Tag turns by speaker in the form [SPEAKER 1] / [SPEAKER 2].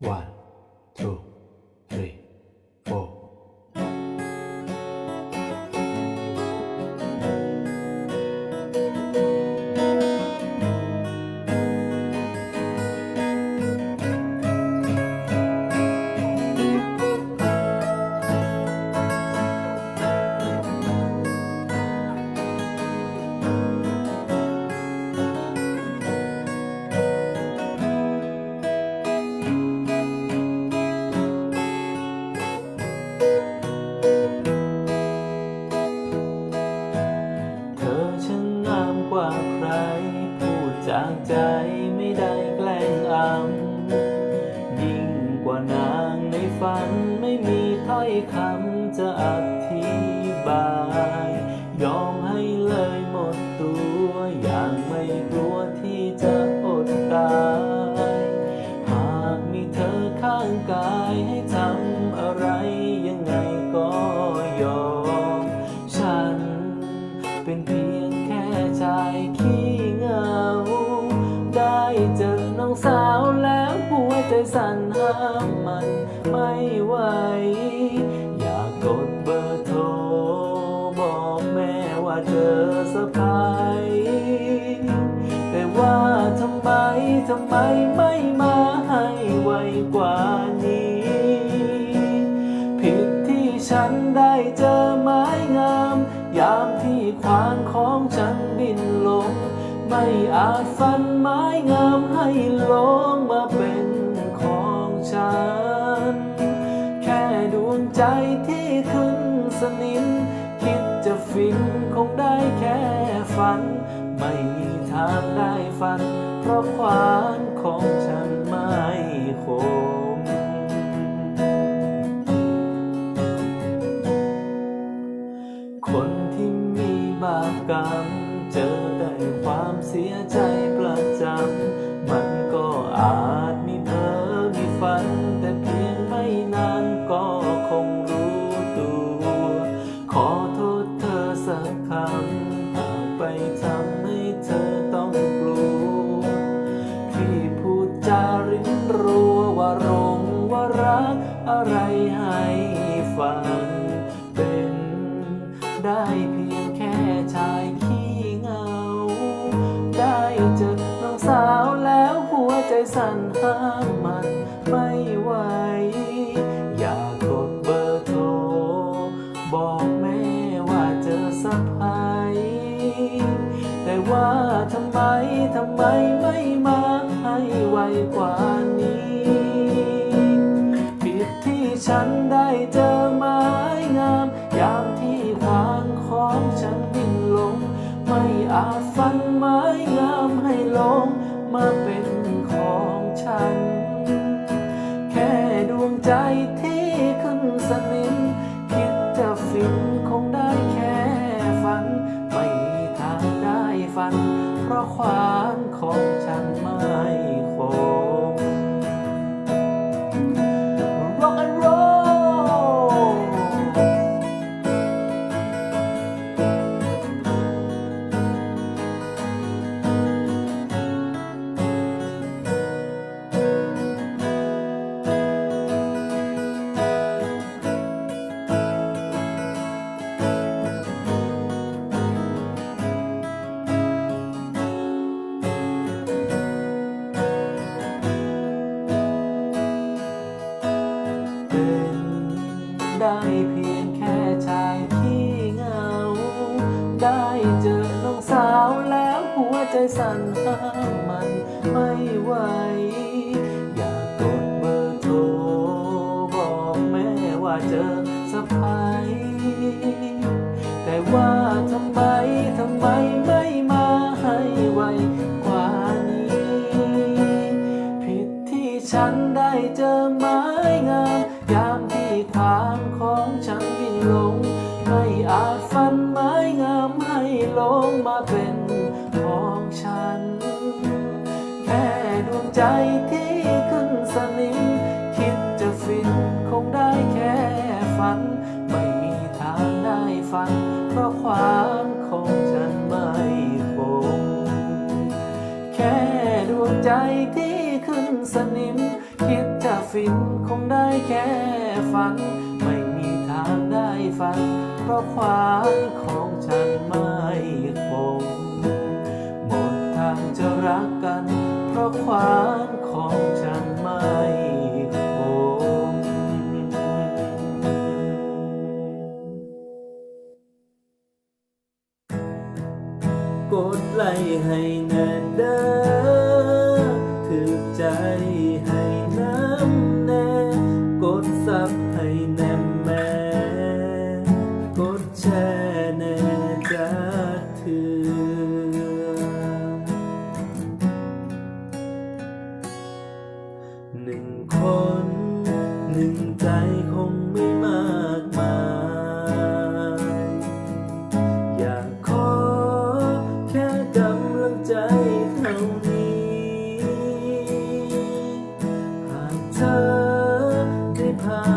[SPEAKER 1] One, two, three, ไม่มีถ้อยคำจะอธิบาย ยอมให้เลยหมดตัวอย่างไม่กลัวที่จะอดตาย หากมีเธอข้างกายำไมไม่มาให้ไวกว่านี้ ผิดที่ฉันได้เจอไม้งาม ยามที่ควานของฉันบินลง ไม่อาจฟันไม้งามให้ลงมาเป็นของฉัน แค่ดวงใจที่ขึ้นสนิม คิดจะฟินคงได้แค่ฝัน ไม่มีากได้ฟัน เพราะความของฉันไม่ ได้เพียงแค่ชายขี้เงา ได้เจอน้องสาวแล้วหัวใจสั่นห้ามมันไม่ไหว เป็นของฉัน แค่ดวงใจที่ขึ้นสนิม คิดจะฟินคงได้แค่ฝัน ไม่มีทางได้ฟัน เพราะความของฉันไม่คง ใจสั่นห้ามมันไม่ไหว อยากกดเบอร์โทร บอกแม่ว่าเจอสะพายแต่ว่าทำไม ทำไมไม่มาให้ไวกว่านี้ ผิดที่ฉันได้เจอไม้งามยามที่ความของฉันบินลง ไม่อาจฟันไม้งามให้ลงมาเป็น ฝัน ไม่มีทางได้ฟัน เพราะความของฉันไม่คง แค่ดวงใจที่ขึ้นสนิม คิดจะฟิฟินคงได้แค่ฝัน ไม่มีทางได้ฝัน เพราะความของฉันไม่คง หมดทางจะรักกัน เพราะความของฉันไม่ ไล่ให้แน่เด้อถือใจให้ ห